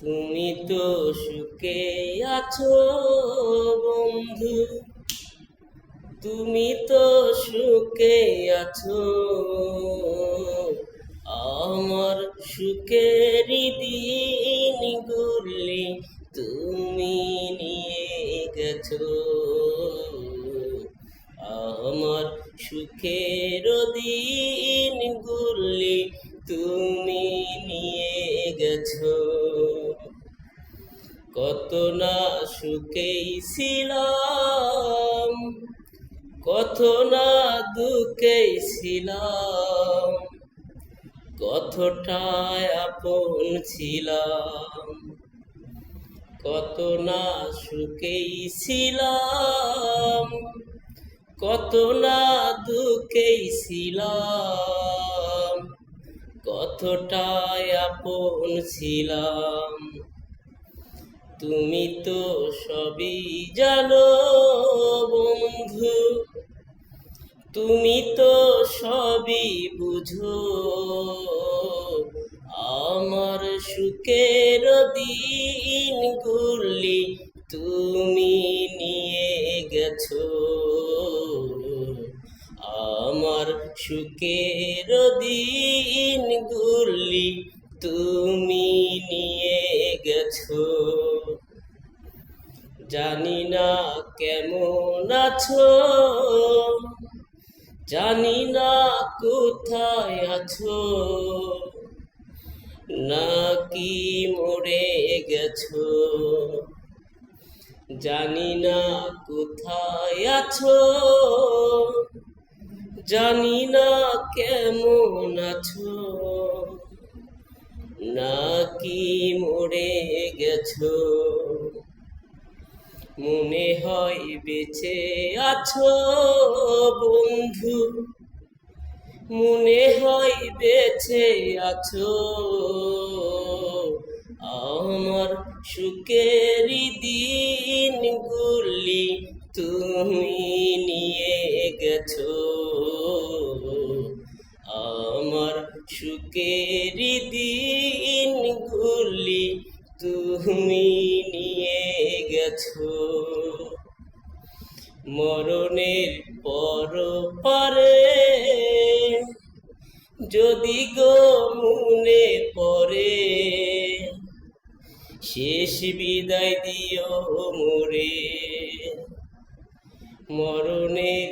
তুমি তো সুখে আছো, বন্ধু। তুমি তো সুখে আছো। আমার সুখের দিন গুলি তুমি নিয়ে গেছো। আমার সুখের দিন তুমি নিয়ে গেছো। কত না সুখেই ছিলাম, কত না দুঃখেই ছিলাম, কতটায় আপন ছিলাম, কত না সুখেই ছিলাম, কত না দুঃখেই ছিলাম। কতটাই আপন ছিলাম। তুমি তো সবই জানো বন্ধু। তুমি তো সবই বুঝো। আমার সুখের দিনগুলি তুমি সুখের দিনগুলি তুমি নিয়ে গেছো। জানি না কেমন আছো, জানি না কোথায় আছো, নাকি মরে গেছো। জানি না কোথায় আছো জানি না কেমন আছো। নাকি মরে গেছো। মনে হয় বেঁচে আছো বন্ধু। মনে হয় বেঁচে আছো। আমার সুখের দিনগুলি তুমি নিয়ে গেছো। আমার সুখের দিনগুলি তুমি নিয়ে গেছো। মরণের পর পারে যদি গো মনে পড়ে, শেষ বিদায় দিও মোরে। মরণের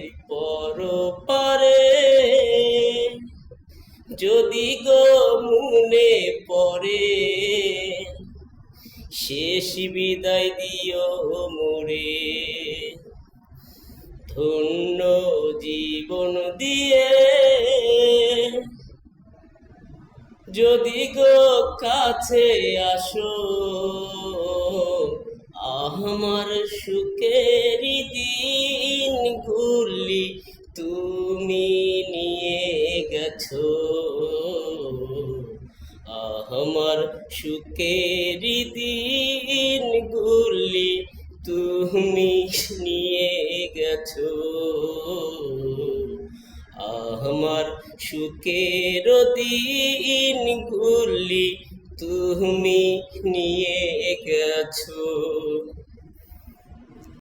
শেষ বিদায় দিও মোরে। ধন্য জীবন দিয়ে। যদি গো কাছে আসো আমার সুখের দিনগুলি আমার সুখের দিনগুলি তুমি নিয়ে গেছো। আমার সুখের দিনগুলি তুমি নিয়ে গেছো।